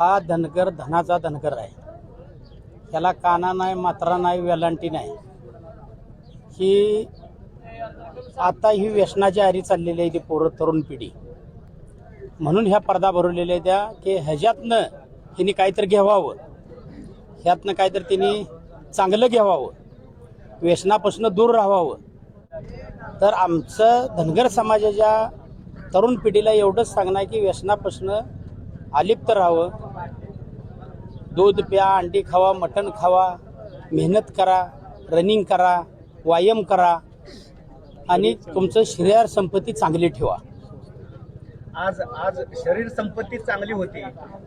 हा धनगर धनाचा धनगर आहे. त्याला काना नाही मात्रा नाही वेलांटी नाही. ही आता ही व्यसनाची आरी चाललेली आहे ती पोरं तरुण पिढी. म्हणून ह्या पडदा भरवलेल्या आहेत त्या की ह्याच्यातनं हिने काहीतरी घ्यावावं. ह्यातनं काहीतरी तिने चांगलं घ्यावावं. व्यसनापासून दूर राहावं. तर आमचं धनगर समाजाच्या तरुण पिढीला एवढंच सांगणं आहे की व्यसनापासून अलिप्त राहावं. दूध प्या अंडी खावा मटण खावा मेहनत करा रनिंग करा व्यायाम करा आणि तुमचं शरीर संपत्ती चांगली ठेवा. आज आज शरीर संपत्ती चांगली होती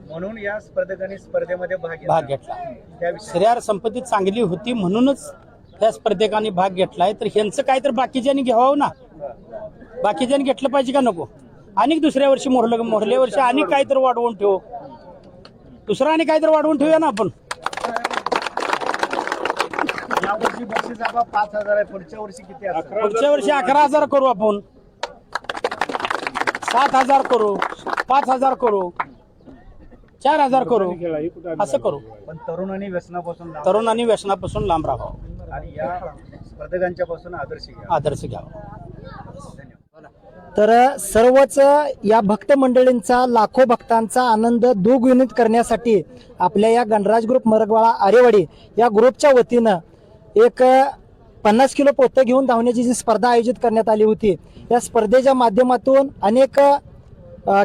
म्हणून या स्पर्धकांनी स्पर्धेमध्ये भाग घेतला. भाग घेतला. त्याविषयी शरीर संपत्ती चांगली होती म्हणूनच त्या स्पर्धकांनी भाग घेतलाय तर ह्यांचं काय तर बाकीच्यांनी घ्यावं ना? बाकीच्यांनी घेतलं पाहिजे का नको? आणि दुसऱ्या वर्षी मोरलं मोरल्या वर्षी आणि काय तर वाढवून ठेवू. दुसरं आणि काय तर वाढवून ठेवूया ना आपण. यावर्षी बक्षीस आबा पाच हजार आहे पुढच्या वर्षी किती असेल? पुढच्या वर्षी अकरा हजार करू आपण. सात हजार करू पाच हजार करू चार हजार करू. असं करू. पण तरुणांनी व्यसनापासून लांब तरुणांनी व्यसनापासून लांब राहावं. आणि या स्पर्धकांच्या पासून आदर्श घ्या आदर्श घ्यावा. तर सर्वच या भक्त मंडळींचा लाखो भक्तांचा आनंद दुगुणित करण्यासाठी आपल्या या गणराज ग्रुप मरगवाळा आरेवाडी या ग्रुपच्या वतीनं एक पन्नास किलो पोतं घेऊन धावण्याची जी स्पर्धा आयोजित करण्यात आली होती या स्पर्धेच्या माध्यमातून अनेक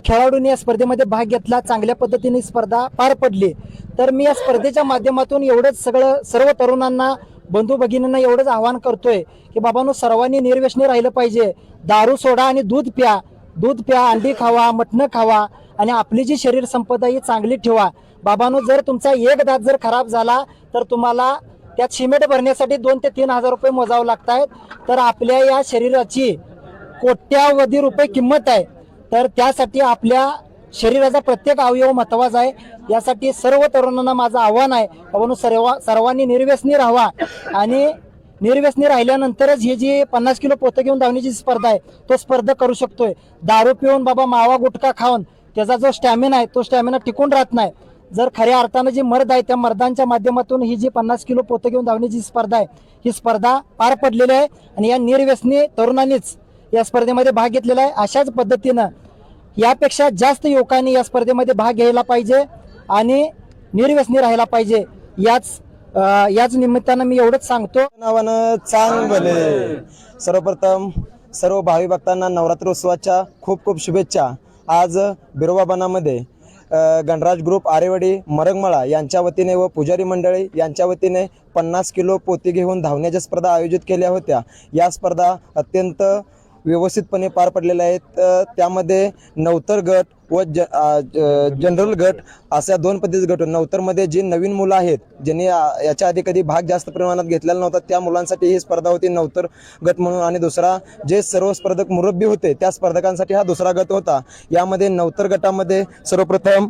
खेळाडूंनी या स्पर्धेमध्ये भाग घेतला चांगल्या पद्धतीने स्पर्धा पार पडली. तर मी या स्पर्धेच्या माध्यमातून एवढंच सगळं सर्व तरुणांना बंधू भगिनींना एवढंच आवाहन करतोय की बाबांनो सर्वांनी निर्व्यसनी राहिलं पाहिजे. दारू सोडा आणि दूध प्या. दूध प्या अंडी खावा मटणं खावा आणि आपली जी शरीर संपदा ही चांगली ठेवा. बाबांनो जर तुमचा एक दात जर खराब झाला तर तुम्हाला त्यात सिमेंट भरण्यासाठी दोन ते तीन हजार रुपये मोजावं लागत आहेत तर आपल्या या शरीराची कोट्यावधी रुपये किंमत आहे. तर त्यासाठी आपल्या शरीराचा प्रत्येक अवयव महत्त्वाचा आहे. यासाठी सर्व तरुणांना माझं आव्हान आहे आपण सर्व सर्वांनी निर्व्यसनी राहावा. आणि निर्व्यसनी राहिल्यानंतरच ही जी पन्नास किलो पोतं घेऊन धावण्याची स्पर्धा आहे तो स्पर्धा करू शकतोय. दारू पिऊन बाबा मावा गुटखा खाऊन त्याचा जो स्टॅमिना आहे तो स्टॅमिना टिकून राहत नाही. जर खऱ्या अर्थानं जी मर्द आहे त्या मर्दांच्या माध्यमातून ही जी पन्नास किलो पोतं घेऊन धावण्याची स्पर्धा आहे ही स्पर्धा पार पडलेली आहे. आणि या निर्व्यसनी तरुणांनीच या स्पर्धेमध्ये भाग घेतलेला आहे. अशाच पद्धतीनं यापेक्षा जास्त युवकांनी या स्पर्धेमध्ये भाग घ्यायला पाहिजे आणि निर्व्यसनी राहायला पाहिजे. याच याच निमित्तानं मी एवढंच सांगतो. नावानं चांग भले. सर्वप्रथम सर्व भावी भक्तांना नवरात्रोत्सवाच्या खूप खूप शुभेच्छा. आज बिरोबाबानामध्ये गणराज ग्रुप आरेवाडी मरगमळा यांच्या वतीने व पुजारी मंडळी यांच्या वतीने पन्नास किलो पोती घेऊन धावण्याच्या स्पर्धा आयोजित केल्या होत्या. या स्पर्धा अत्यंत व्यवस्थितपणे पार पडलेले आहेत. त्यामध्ये नवतर गट व ज ज- जनरल गट अशा दोन पद्धतीचे गट नवतरमध्ये जी नवीन मुलं आहेत ज्यांनी याच्या आधी कधी भाग जास्त प्रमाणात घेतलेला नव्हता त्या मुलांसाठी ही स्पर्धा होती नवतर गट म्हणून. आणि दुसरा जे सर्व स्पर्धक मुरब्बी होते त्या स्पर्धकांसाठी हा दुसरा गट होता. यामध्ये नवतर गटामध्ये सर्वप्रथम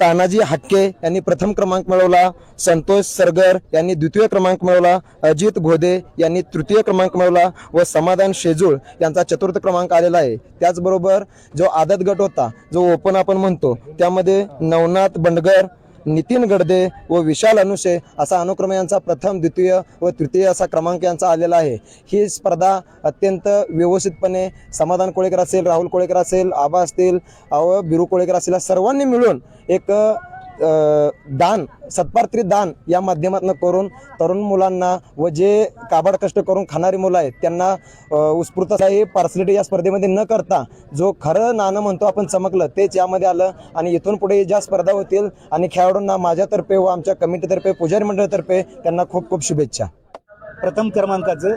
तानाजी हटके यांनी प्रथम क्रमांक मिळवला संतोष सरगर यांनी द्वितीय क्रमांक मिळवला अजित घोदे यांनी तृतीय क्रमांक मिळवला व समाधान शेजूळ यांचा चतुर्थ क्रमांक आलेला आहे. त्याचबरोबर जो आदत गट होता जो ओपन आपण म्हणतो त्यामध्ये नवनाथ बंडगर नितीन गडदे व विशाल अनुषे असा अनुक्रम यांचा प्रथम द्वितीय व तृतीय असा क्रमांक यांचा आलेला आहे. ही स्पर्धा अत्यंत व्यवस्थितपणे समाधान कोळेकर असेल राहुल कोळेकर असेल आबा असतील व बिरू कोळेकर असेल या सर्वांनी मिळून एक दान सत्पात्री दान या माध्यमातून करून तरुण मुलांना व जे काबाड कष्ट करून खाणारी मुलं आहेत त्यांना अ, उत्स्फूर्त पार्सलिटी या स्पर्धेमध्ये न करता जो खरं नाणं म्हणतो आपण चमकलं तेच यामध्ये आलं आणि इथून पुढे ज्या स्पर्धा होतील आणि खेळाडूंना माझ्यातर्फे व आमच्या कमिटीतर्फे पुजारी मंडळातर्फे त्यांना खूप खूप शुभेच्छा. प्रथम क्रमांकाचं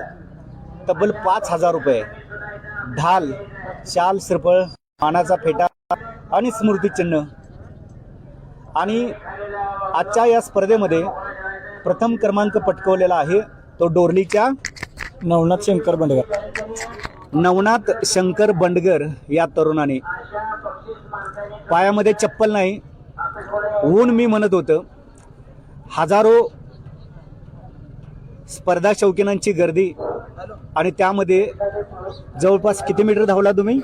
तब्बल पाच हजार रुपये. ढाल शाल श्रीफळ मानाचा फेटा आणि स्मृतिचिन्ह. आणि आजच्या या स्पर्धेमध्ये प्रथम क्रमांक पटकवलेला आहे तो डोरलीच्या नवनाथ शंकर बंडगर. नवनाथ शंकर बंडगर या तरुणाने. पायामध्ये चप्पल नाही. ऊन मी म्हणत होतं. हजारो स्पर्धा शौकीनांची गर्दी आणि त्यामध्ये जवळपास किती मीटर धावला तुम्ही?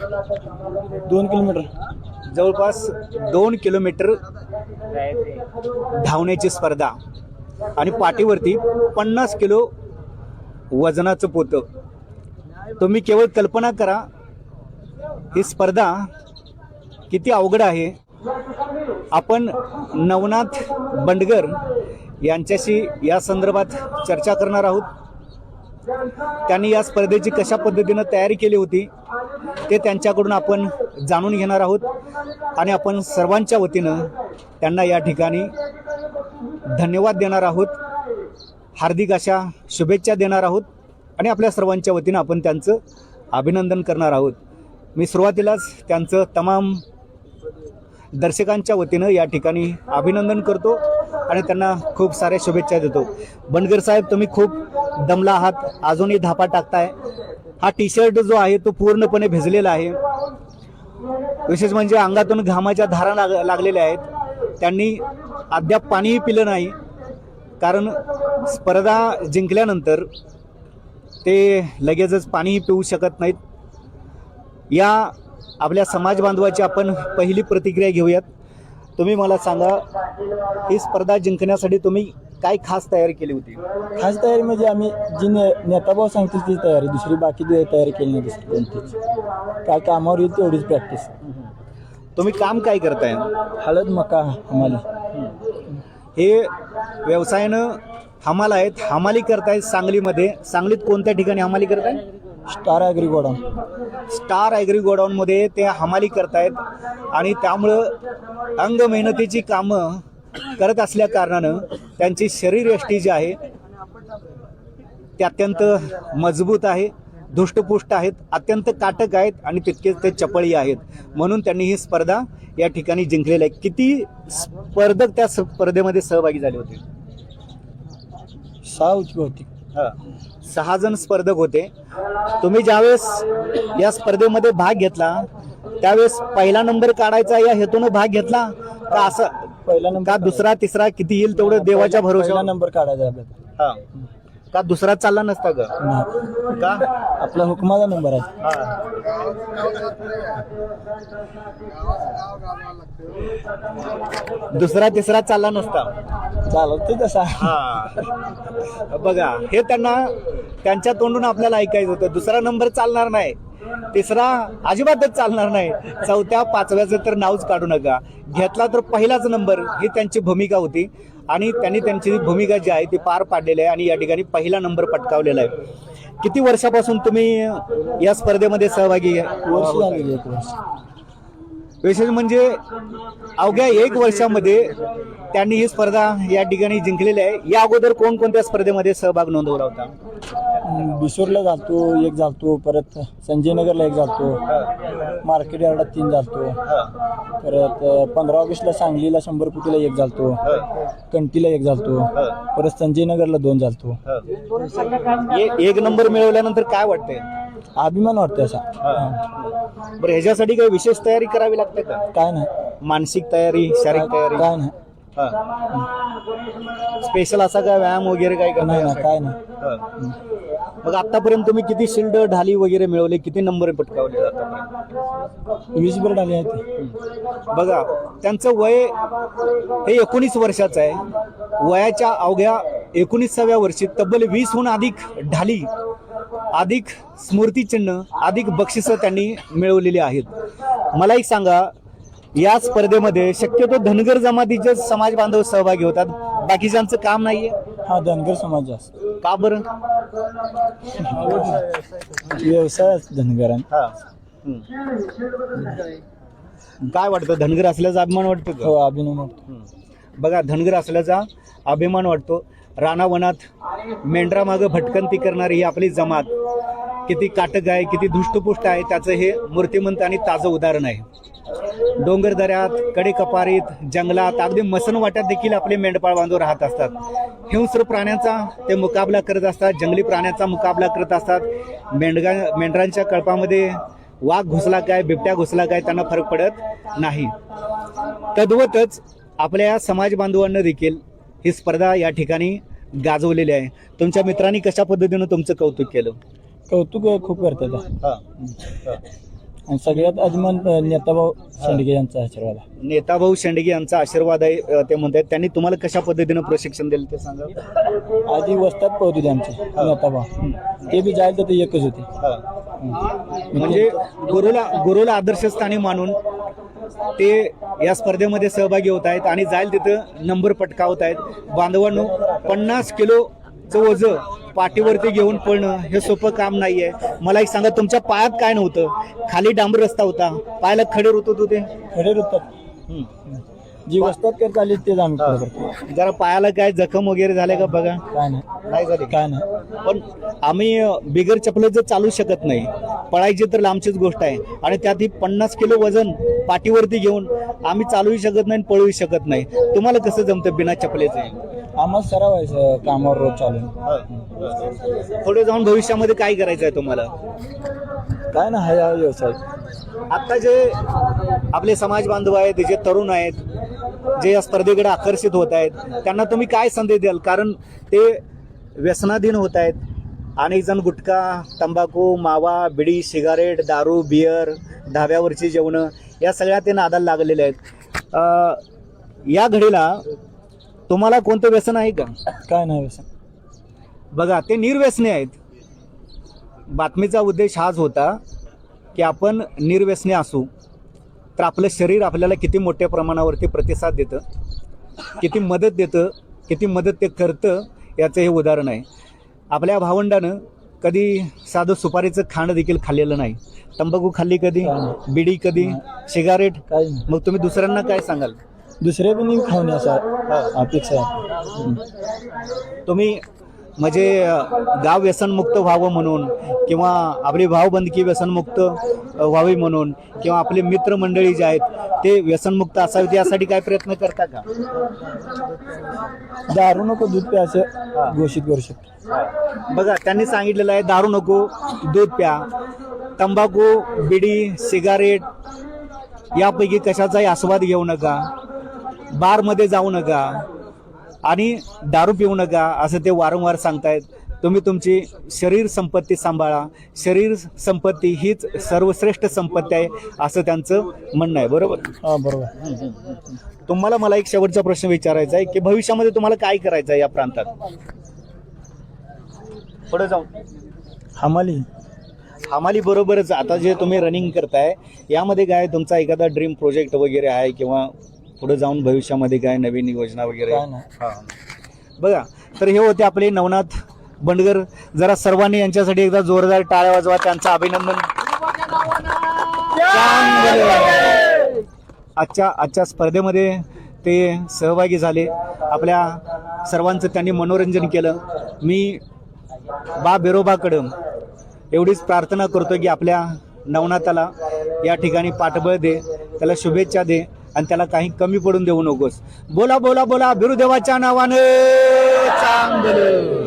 दोन किलोमीटर. जवळपास दोन किलोमीटर धावण्याची स्पर्धा आणि पाठीवरती पन्नास किलो वजनाचं पोतं. तुम्ही केवळ कल्पना करा ही स्पर्धा किती अवघड आहे. आपण नवनाथ बंडगर यांच्याशी या संदर्भात चर्चा करणार आहोत. त्यांनी या स्पर्धेची कशा पद्धतीनं तयारी केली होती? ते त्यांच्याकडून आपण जाणून घेणार आहोत आणि आपण सर्वांच्या वतीनं त्यांना या ठिकाणी धन्यवाद देणार आहोत. हार्दिक अशा शुभेच्छा देणार आहोत आणि आपल्या सर्वांच्या वतीनं आपण त्यांचं अभिनंदन करणार आहोत. मी सुरुवातीलाच त्यांचं तमाम दर्शकांच्या वतीनं या ठिकाणी अभिनंदन करतो आणि त्यांना खूप साऱ्या शुभेच्छा देतो. बनगर साहेब तुम्ही खूप दमला आहात. अजूनही धापा टाकताय. हा टी शर्ट जो आहे तो पूर्णपणे भिजलेला आहे. विशेष म्हणजे अंगातून घामाच्या धारा लाग लागलेल्या आहेत. त्यांनी अद्याप पाणीही पिलं नाही. कारण स्पर्धा जिंकल्यानंतर ते लगेचच पाणीही पिऊ शकत नाहीत. या आपल्या समाज बांधवाची आपण पहिली प्रतिक्रिया घेऊयात. तुम्ही मला सांगा ही स्पर्धा जिंकण्यासाठी तुम्ही काय खास तयारी केली होती? खास तयारी म्हणजे आम्ही जी ने नेताभाऊ सांगतील ती तयारी दुसरी बाकी तयारी केली नाही दुसरी कोणतीच. काय कामावर येईल तेवढीच प्रॅक्टिस तुम्ही काम काय करताय? हळद मका आम्हाला हे व्यवसायानं हमाल आहेत. हमाली करतायत सांगलीमध्ये. सांगलीत कोणत्या ठिकाणी हमाली करताय? Star agri godown. Star agri गोडाऊनमध्ये ते हमाली करतायत आणि त्यामुळं अंग मेहनतीची कामं करत असल्या कारणानं त्यांची शरीरयष्टी जी आहे ते अत्यंत मजबूत आहे धुष्टपुष्ट आहेत अत्यंत काटक आहेत आणि तितकेच ते चपळी आहेत. म्हणून त्यांनी ही स्पर्धा या ठिकाणी जिंकलेली आहे. किती स्पर्धक त्या स्पर्धेमध्ये सहभागी झाले होते? सहा होती. सहा जण स्पर्धक होते. तुम्ही ज्यावेळेस या स्पर्धेमध्ये भाग घेतला त्यावेळेस पहिला नंबर काढायचा या हेतून भाग घेतला? का असं पहिला नंबर का दुसरा तिसरा किती येईल तेवढं देवाच्या भरोसा नंबर काढायचा आपल्याला. का दुसरा चालला नसता का नाही. का? आपला हुकमाचा नंबर आहे. दुसरा तिसरा चालला नसता. चालत ते तसा. हा. बघा हे त्यांना त्यांच्या तोंडून आपल्याला ऐकायचं होतं. दुसरा नंबर चालणार नाही. तिसरा अजिबातच चालणार नाही. चौथ्या पाचव्याचं तर नावच काढू नका. घेतला तर पहिलाच नंबर ही त्यांची भूमिका होती. आणि त्यांनी त्यांची भूमिका जी आहे ती पार पाडलेली आहे आणि या ठिकाणी पहिला नंबर पटकावलेला आहे. किती वर्षापासून तुम्ही या स्पर्धेमध्ये सहभागी आहे वर्ष झालेली एक वर्ष विशेष म्हणजे अवघ्या एक वर्षामध्ये त्यांनी ही स्पर्धा या ठिकाणी जिंकलेली आहे. या अगोदर कोणकोणत्या स्पर्धेमध्ये सहभाग नोंदवला होता? बिशोरला जातो एक जातो परत संजयनगरला एक जातो मार्केट यार्डात तीन जातो परत पंधरा ऑगस्टला सांगलीला शंभर फुटीला एक जातो कंटीला एक जातो परत संजयनगरला दोन जातो एक नंबर मिळवल्यानंतर काय वाटतंय? अभिमान वाटतो असा. बरं ह्याच्यासाठी काही विशेष तयारी करावी लागते का? काय नाही. मानसिक तयारी शारीरिक तयारी? काय नाही स्पेशल असा काय व्यायाम वगैरे काय नाही करणार ना काय नाही. मग आतापर्यंत तुम्ही किती शिल्ड ढाली वगैरे मिळवले? किती नंबर पटकावले आतापर्यंत वीस ब्रेड आली आहे ती बघा त्यांचं वय हे एकोणीस वर्षाचं आहे. वयाच्या अवघ्या एकोणीसाव्या वर्षी तब्बल वीसहून अधिक ढाली अधिक स्मृतिचिन्ह अधिक बक्षिसं त्यांनी मिळवलेली आहेत. मला एक सांगा या स्पर्धेमध्ये शक्यतो धनगर जमातीचे समाज बांधव सहभागी होतात. बाकीच्यांचं काम नाहीये? हा धनगर समाज जास्त. का बरं? व्यवसाय धनगरां. हा. काय वाटतं धनगर असल्याचा अभिमान वाटतो का? हो अभिनव वाटतो. बघा धनगर असल्याचा अभिमान वाटतो. रानावनात मेंढरामागं भटकंती करणारी ही आपली जमात. किती काटक आहे किती धुष्टपुष्ट आहे त्याचं हे मूर्तिमंत आणि ताजं उदाहरण आहे. डोंगर दऱ्यात कडे कपारीत जंगलात अगदी मसन वाट्यात देखील आपले मेंढपाळ बांधव राहत असतात. हिंस्र प्राण्यांचा ते मुकाबला करत असतात जंगली प्राण्यांचा मुकाबला करत असतात. मेंढगा मेंढरांच्या कळपामध्ये वाघ घुसला काय बिबट्या घुसला काय त्यांना फरक पडत नाही. तद्वतच आपल्या या समाज बांधवांना देखील ही स्पर्धा या ठिकाणी गाजवलेली आहे. तुमच्या मित्रांनी कशा पद्धतीनं तुमचं कौतुक केलं? कौतुक खूप करतात. आणि सगळ्यात अजमान नेताभाऊ शेंडगे यांचा आशीर्वाद आहे. नेताभाऊ शेंडगे यांचा आशीर्वाद आहे अ, ते म्हणतात. त्यांनी तुम्हाला कशा पद्धतीनं प्रशिक्षण दिलं ते सांगा आधी वस्तात पळत होते आमचे नेताभाऊ. ते बी जायला तर ते एकच होते. म्हणजे गुरुला गुरुला आदर्शस्थानी मानून ते या स्पर्धेमध्ये सहभागी होत आहेत आणि जाईल तिथं नंबर पटकावत आहेत. बांधवांनो पन्नास किलोचं ओझ पाठीवरती घेऊन पळणं हे सोपं काम नाहीये. मला एक सांगा तुमच्या पायात काय नव्हतं? खाली डांबर रस्ता होता. पायाला खडे होत होते? खडे रुतात. जी वस्तात तेच आम्ही पुढे करतो. जरा पायाला काय जखम वगैरे झाले का बघा? काय नाही. नाही झाली काय नाही. पण आम्ही बिगर चपलेचं चालू शकत नाही पळायची तर लांबचीच गोष्ट आहे. आणि त्यात ही पन्नास किलो वजन पाठीवरती घेऊन आम्ही चालूही शकत नाही पळूही शकत नाही. तुम्हाला कसं जमतं बिना चपलेचं? आम्हाला सराव आहे स- कामावर रोज चालून. पुढे जाऊन भविष्यामध्ये काय करायचं आहे तुम्हाला? काय ना हा व्यवसाय. आता जे आपले समाज बांधव आहेत जे तरुण आहेत जे या स्पर्धेकडे आकर्षित होत आहेत त्यांना तुम्ही काय संदेश द्याल? कारण ते व्यसनाधीन होत आहेत. अनेक जण गुटखा तंबाखू मावा बिडी सिगारेट दारू बियर ढाब्यावरची जेवणं या सगळ्या ते नादाला लागलेले आहेत. अं, या घडीला तुम्हाला कोणतं व्यसन आहे का? काय नाही व्यवसाय बघा ते निर्व्यसनी आहेत. बातमीचा उद्देश हाच होता की आपण निर्व्यसनी असू तर आपलं शरीर आपल्याला किती मोठ्या प्रमाणावरती प्रतिसाद देतं किती मदत देतं किती मदत ते करतं याचं हे उदाहरण आहे. आपल्या भावंडानं कधी साधं सुपारीचं खाणं देखील खाल्लेलं नाही. तंबाखू खाल्ली कधी? बिडी कधी? सिगारेट? मग तुम्ही दुसऱ्यांना काय सांगाल? दुसरे पण खाऊन असा अपेक्षा. आहे तुम्ही म्हणजे गाव व्यसनमुक्त व्हावं म्हणून किंवा आपली भावबंदकी व्यसनमुक्त व्हावी म्हणून किंवा आपले मित्रमंडळी जे आहेत ते व्यसनमुक्त असावेत यासाठी काय प्रयत्न करता का? दारू नको दूध पे असं घोषित करू शकतो. बघा त्यांनी सांगितलेलं आहे दारू नको दूध प्या. तंबाखू बिडी सिगारेट यापैकी कशाचाही आस्वाद घेऊ नका. बारमध्ये जाऊ नका आणि दारू पिऊ नका असं ते वारंवार सांगतायत. तुम्ही तुमची शरीर संपत्ती सांभाळा. शरीर संपत्ती हीच सर्वश्रेष्ठ संपत्ती आहे असं त्यांचं म्हणणं आहे. बरोबर? बरोबर. तुम्हाला मला एक शेवटचा प्रश्न विचारायचा आहे की भविष्यामध्ये तुम्हाला काय करायचं आहे या प्रांतात? पुढे जाऊ हमाली. हमाली बरोबरच आता जे तुम्ही रनिंग करताय यामध्ये काय तुमचा एखादा ड्रीम प्रोजेक्ट वगैरे आहे किंवा पुढे जाऊन भविष्यामध्ये काय नवीन योजना वगैरे? काय नाही. हा. बघा तर हे होते आपले नवनाथ बंडगर. जरा सर्वांनी यांच्यासाठी एकदा जोरदार टाळ्या वाजवा त्यांचं अभिनंदन. चांगलं. आजच्या आजच्या स्पर्धेमध्ये ते सहभागी झाले. आपल्या सर्वांचं त्यांनी मनोरंजन केलं. मी बा बिरोबाकडं एवढीच प्रार्थना करतो की आपल्या नवनाथाला या ठिकाणी पाठबळ दे त्याला शुभेच्छा दे. आणि त्याला काही कमी पडून देऊ नकोस. बोला बोला बोला बिरुदेवाच्या नावाने चांगलं.